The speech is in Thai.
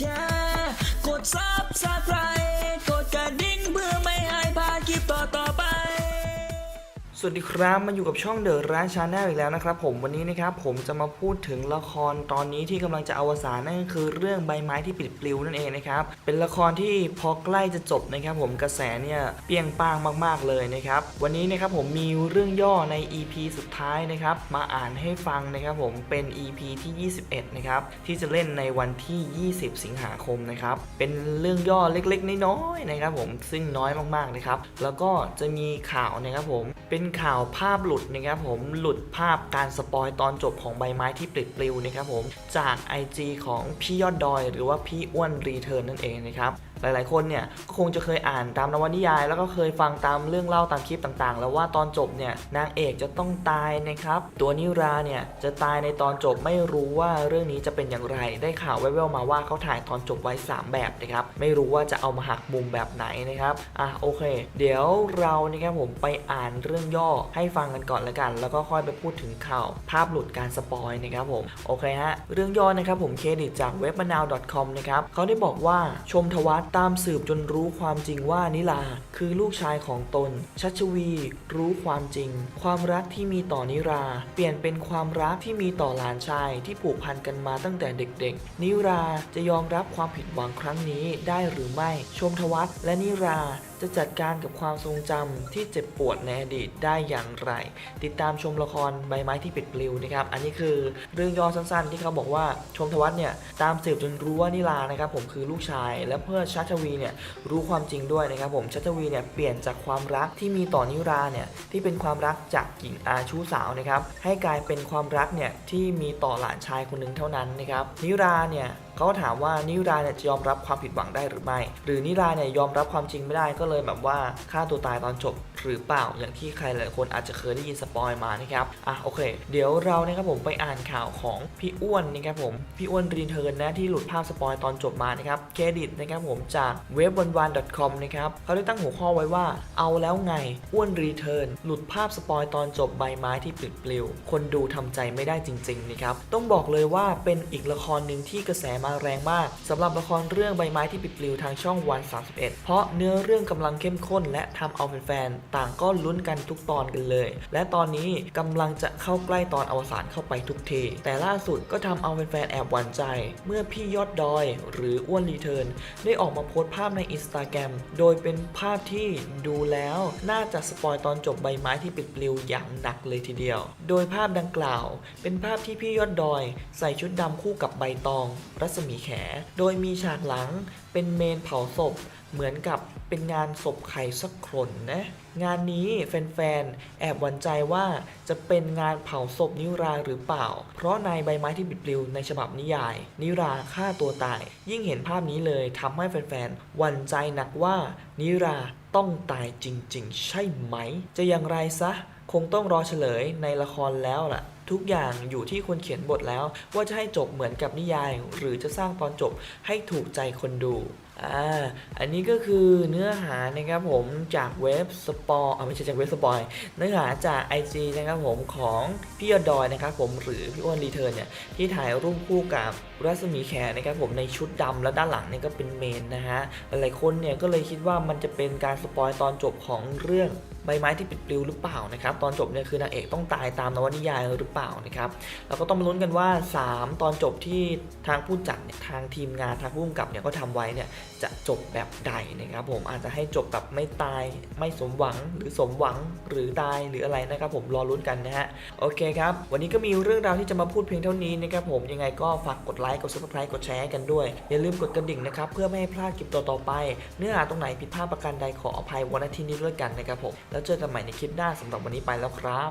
yeah. What's up? สวัสดีครับมาอยู่กับช่องเดอะร้านชาแนลอีกแล้วนะครับผมวันนี้นะครับผมจะมาพูดถึงละครตอนนี้ที่กำลังจะอวสานนั่นก็คือเรื่องใบไม้ที่ปิดปลิวนั่นเองนะครับเป็นละครที่พอใกล้จะจบนะครับผมกระแสเนี่ยเปี้ยงป้างมาก ๆเลยนะครับวันนี้นะครับผมมีเรื่องย่อใน EP สุดท้ายนะครับมาอ่านให้ฟังนะครับผมเป็น EP ที่ 21 นะครับที่จะเล่นในวันที่ 20 สิงหาคมนะครับเป็นเรื่องย่อเล็กๆน้อยๆนะครับผมซึ่งน้อยมากๆนะครับแล้วก็จะมีข่าวนะครับผมเป็นข่าวภาพหลุดนะครับผมหลุดภาพการสปอยตอนจบของใบไม้ที่ปลิดปลิวนะครับผมจาก IG ของพี่ยอดดอย หรือว่าพี่อ้วนรีเทิร์นนั่นเองนะครับ หลาย ๆ คนเนี่ยก็คงจะเคยอ่านตามนวนิยาย แล้วก็เคยฟังตามเรื่องเล่าตามคลิปต่างๆ แล้วว่าตอนจบเนี่ยนางเอกจะต้องตายนะครับ ตัวนิราเนี่ยจะตายในตอนจบไม่รู้ว่าเรื่องนี้จะเป็นอย่างไร ได้ข่าวแว่วๆมาว่าเขาถ่ายตอนจบไว้ 3 แบบนะครับ ไม่รู้ว่าจะเอามาหักมุมแบบไหนนะครับ อะโอเค เดี๋ยวเรานะครับผมไปอ่านเรื่องย่อให้ฟังกันก่อนละกัน แล้วก็ค่อยไปพูดถึงข่าวภาพหลุดการสปอยนะครับผม โอเคฮะ เรื่องย่อนะครับผมเครดิตจากเว็บมะนาว .com นะครับเขาได้บอกว่าชมทวัตตามสืบจนรู้ความจริงว่านิลา คือลูกชายของตน ชัชวี รู้ความจริง ความรักที่มีต่อนิรา เปลี่ยนเป็นความรักที่มีต่อหลานชายที่ผูกพันกันมาตั้งแต่เด็กๆ นิราจะยอมรับความผิดหวังครั้งนี้ได้หรือไม่ ชมทวัตและนิรา จะจัดการกับความทรงจำที่เจ็บปวดในอดีตได้อย่างไร ติดตามชมละครใบไม้ที่ปิดปลิวนะครับ อันนี้คือเรื่องย่อสั้นๆ ที่เขาบอกว่าชมทวัฒน์เนี่ยตามสืบจนรู้ว่านิลานะครับผมคือลูกชาย และเพื่อชัชวีเนี่ยรู้ความจริงด้วยนะครับผมชัชวีเนี่ยเปลี่ยนจากความรักที่มีต่อนิราเนี่ยที่เป็นความรักจากหญิงอาชู้สาวนะครับให้กลายเป็นความรักเนี่ยที่มีต่อหลานชายคนหนึ่งเท่านั้นนะครับนิราเนี่ย เขาก็ถามว่านิราเนี่ยจะยอมรับความผิดหวังได้หรือไม่ หรือนิราเนี่ยยอมรับความจริงไม่ได้ก็เลยแบบว่าฆ่าตัวตายตอนจบหรือเปล่าอย่างที่ใครหลายคนอาจจะเคยได้ยินสปอยมานะครับอะโอเค เดี๋ยวเรานะครับผมไปอ่านข่าวของพี่อ้วนนะครับผมพี่อ้วนรีเทิร์นนะที่หลุดภาพสปอยตอนจบมานะครับเครดิตนะครับผมจากเว็บวันวัน .com นะครับเขาได้ตั้งหัวข้อไว้ว่า เอาแล้วไงอ้วนรีเทิร์นหลุดภาพสปอยตอนจบใบไม้ที่ปลิดปลิว คนดูทำใจไม่ได้จริงๆนะครับต้องบอกเลยว่าเป็นอีกละครหนึ่งที่กระแสมาแรงมากสำหรับละครเรื่องใบไม้ที่ปิดปลิวทางช่องวัน 31 เพราะเนื้อเรื่องกำลังเข้มข้น และทำเอาแฟนๆต่างก็ลุ้นกันทุกตอนกันเลย และตอนนี้กำลังจะเข้าใกล้ตอนอวสานเข้าไปทุกทีแต่ล่าสุดก็ทำเอาแฟนๆแอบหวั่นใจ เมื่อพี่ยอดดอย หรืออ้วนรีเทิร์นได้ออกมาโพสต์ภาพในอินสตาแกรมโดยเป็นภาพที่ดูแล้วน่าจะสปอยตอนจบใบไม้ที่ปิดปลิวอย่างหนักเลยทีเดียว โดยภาพดังกล่าว เป็นภาพที่พี่ยอดดอย ใส่ชุดดำคู่กับใบตอง รัศมีแข โดยมีฉากหลังเป็นเมนเผาศพเหมือนกับเป็นงานศพใครสักคนนะ งานนี้แฟนๆ แอบหวั่นใจว่าจะเป็นงานเผาศพนิราหรือเปล่า เพราะในใบไม้ที่บิดปลิวในฉบับนิยาย นิราฆ่าตัวตาย ยิ่งเห็นภาพนี้เลยทำให้แฟนๆ หวั่นใจหนักว่า นิราต้องตายจริงๆ ใช่ไหม จะอย่างไรซะ คงต้องรอเฉลยในละครแล้วล่ะ ทุกอย่างอยู่ที่คนเขียนบทแล้ว ว่าจะให้จบเหมือนกับนิยาย หรือจะสร้างตอนจบให้ถูกใจคนดูอ่าอันนี้ก็คือเนื้อหานะครับผมจากเว็บสปอร์ไม่ใช่จากเว็บสปอยเนื้อหาจาก IG นะครับผมของพี่ยอดดอยนะครับผมหรือพี่อ้วนรีเทิร์นเนี่ยที่ถ่ายรูปคู่กับรัศมีแขนะครับผมในชุดดำแล้วด้านหลังเนี่ยก็เป็นเมนนะฮะหลายคนเนี่ยก็เลยคิดว่ามันจะเป็นการสปอยตอนจบของเรื่องใบไม้ที่ปิดปลิวหรือเปล่านะครับตอนจบเนี่ยคือนางเอกต้องตายตามนวนิยายหรือเปล่านะครับเราก็ต้องมาลุ้นกันว่า 3 ตอนจบที่ทางผู้จัดเนี่ยทางทีมงานทางผู้กำกับเนี่ยก็ทำไว้เนี่ยจะจบแบบใดนะครับผมอาจจะให้จบแบบไม่ตายไม่สมหวังหรือสมหวังหรือตายหรืออะไรนะครับผมรอลุ้นกันนะฮะโอเคครับวันนี้ก็มีเรื่องราวที่จะมาพูดเพียงเท่านี้นะครับผมยังไงก็ฝากกดไลค์กด subscribe กดแชร์กันด้วย อย่าลืมกดกระดิ่งนะครับเพื่อไม่ให้พลาดคลิปต่อๆไป เนื้อหาตรงไหนผิดพลาดประการใดขออภัยวันอาทิตย์นี้ด้วยกันนะครับผมแล้วเจอกันใหม่ในคลิปหน้าสำหรับวันนี้ไปแล้วครับ